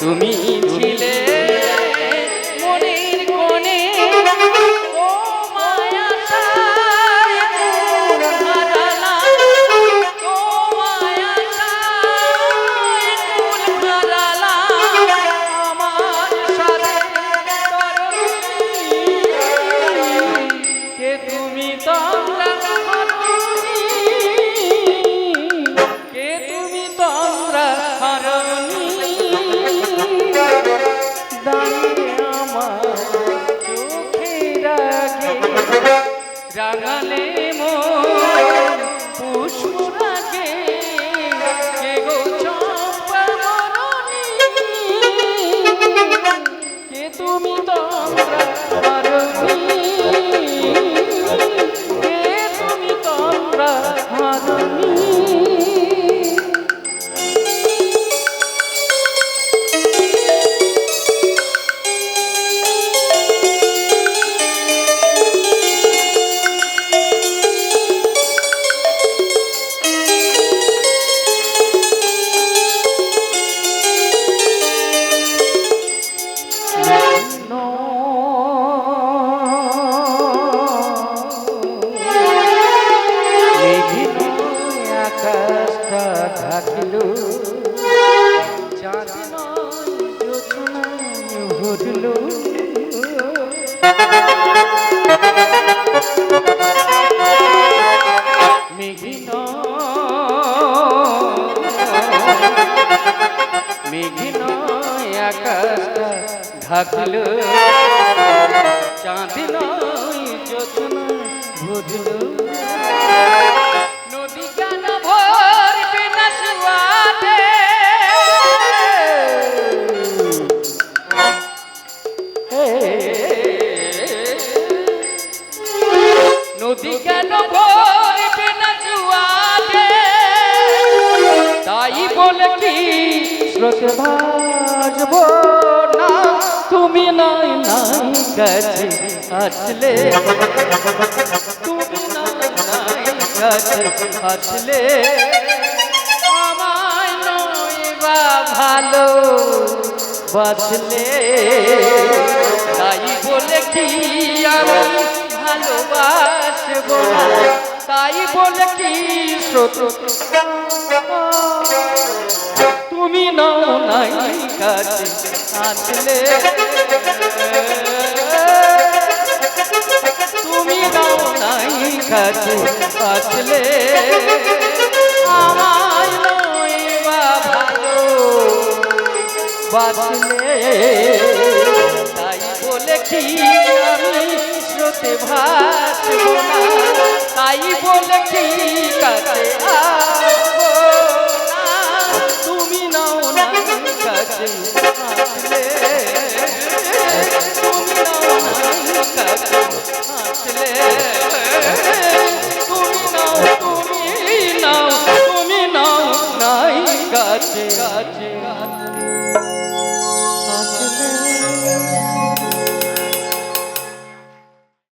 তুমি ছিলে মনের কোণে। ও মায়া রাঙালে মন পুষ্পরাগে কে গো চম্পা মরণী কে তুমি তোমরা হারনি ভরল মেঘিন মেঘিন আকাশটা ঢাকল চাঁদ নয় জোছনা নদী কেন ভরবে না জোয়ারে? তাই বলে কি স্রোতে না? তুমি নাই নাই কাছে আসলে তুমি নাই নাই কাছে আসলে আমায় নয় ভালো বাঁচলে, তাই বলে কি আমি ভালোবাসবো তাই বলে কি তুমি নাও নাই কাছে আসলে তুমি নাও নাই কাছে আসলে আমায় বাঁচলে। তাই বলে কি আমি স্রোতে ভাসব না? তাই বলে কি কাছে আসব তুমি নাও না কাছে তুমি নাও না কাছে আসলে। তুমি নাও তুমি নাও তুমি নাও নাই কাছে কাছে